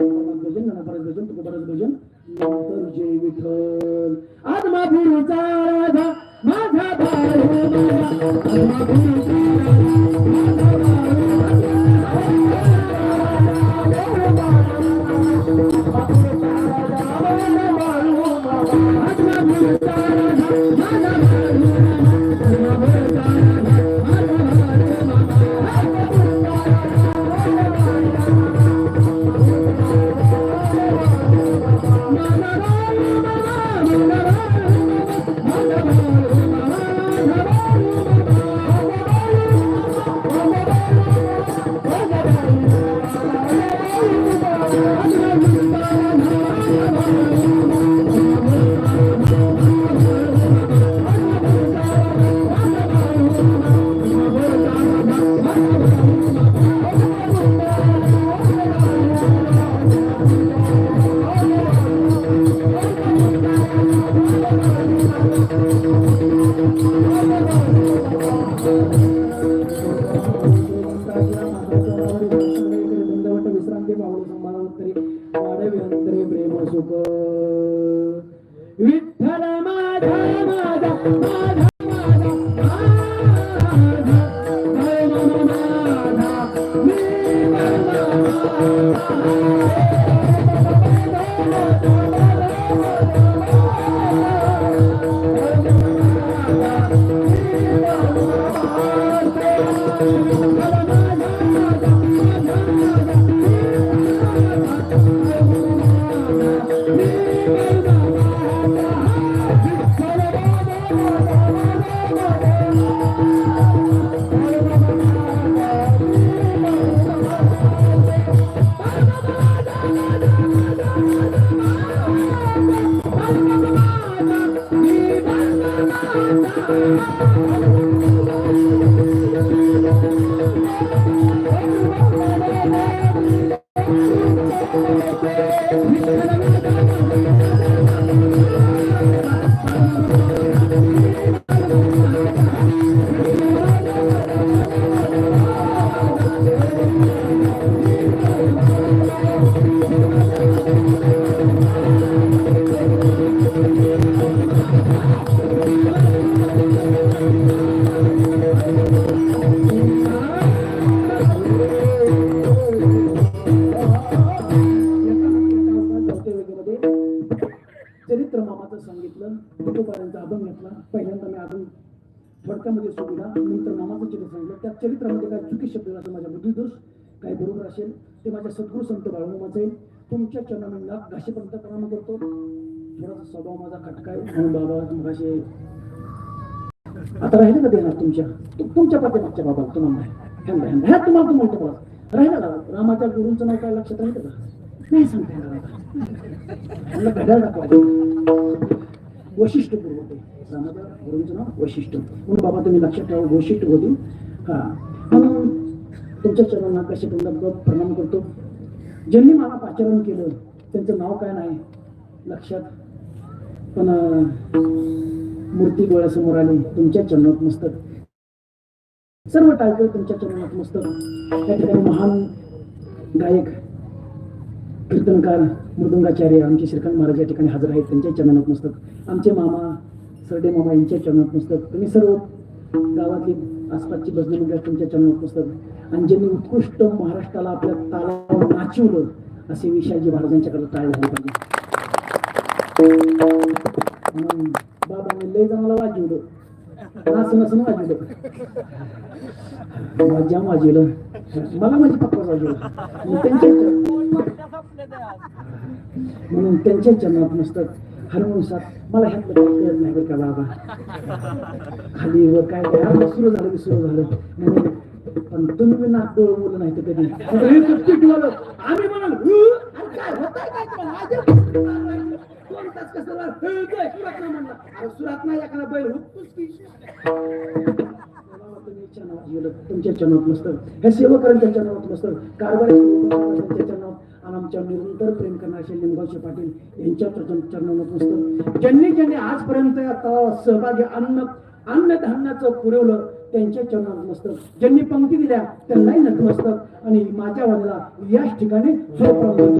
गजन नाना परत भजन तुका परत नंतर जय विठ्ठल आज माधुरीचा राधा माझा हो माझा माझा माझा माझा जय मम माझा मामाचं सांगितलं तुकोबारांचा अभंग घेतला. पहिल्यांदा मी अभंग थोडक्यामध्ये सोडला नंतर मामाचं चित्र सांगितलं. त्या चरित्रामध्ये काय चुकी शब्द असं माझ्या बुद्धिदोष काय बरोबर असेल? ते माझ्या सद्गुरू संत बाळूमाचं आहे तुमच्या चरणाने लाभ घाशीपर्यंत प्रणाम करतो. थोडासा स्वभाव माझा खटका आहे. म्हणून बाबा मगाशी आता राहिले का देणार तुमच्या? तुमच्या पाठीमागच्या बाबा तुम्हाला. ह्या तुम्हाला तुम्हाला तुम्हाला राहिला का? रामाच्या गुरूंचं नाव काय? लक्षात राहिलं का? नाही सांगता येणार आता. घड्याळ दाखवा. वैशिष्ट्य गुरु नाव वैशिष्ट्य म्हणून बाबा तुम्ही लक्षात ठेवा वैशिष्ट्य होते हा. म्हणून तुमच्या चरणांना कसे प्रणाम करतो. ज्यांनी मला पाचारण केलं त्यांचं नाव काय नाही? लक्षात. पण मूर्ती डोळ्यासमोर आली तुमच्या चरणात मस्तक सर्व टाळकं तुमच्या चरणात मस्तक त्या ठिकाणी महान गायक कीर्तनकार मृदंगाचार्य आमचे श्रीकांत महाराज या ठिकाणी हजर आहेत. त्यांच्या चरणात मस्तक आमचे मामा सरडे मामा यांच्या चरणात मस्तक तुम्ही सर्व गावातली आसपासची भजनी मंडळ तुमच्या चरणात मस्तक आणि ज्यांनी उत्कृष्ट महाराष्ट्राला आपल्या तालावर नाचवलं असे विषयाजी महाराजांच्याकडे टाळ झाले पाहिजे. म्हणून बाबांनी लय चांगला वाजवलं. असं नसून वाजवलं मजा वाजवलं मला माझी पप्पा वाजवलं मग त्यांच्या म्हणून त्यांच्या चरणात नसतात हरवणुसार मला ह्यातलं कळत नाही बरं का बाबा खाली वर काय काय सुरू झालं की सुरू झालं म्हणून पण तुम्ही नाक डोळं नाही तर कधी आम्ही म्हणाल आताच कसं राहिलं? सुरात नाही म्हणला. अरे सुरात नाही एखादा बैल हुकतोच की. तुमच्या चरणात नसतं हे सेवकांच्या चरणात नसतं कारभारी सेवकांच्या चरणात आणि आमच्या निरंतर प्रेम करणारे लिंगावचे पाटील यांच्या चरण- चरणात नसतं ज्यांनी ज्यांनी आजपर्यंत सहभागी अन्न अन्नधान्याचं पुरवलं त्यांच्या चरणात नसतं ज्यांनी पंक्ती दिल्या त्यांनाही नतमस्तक आणि माझ्या वडिला याच ठिकाणी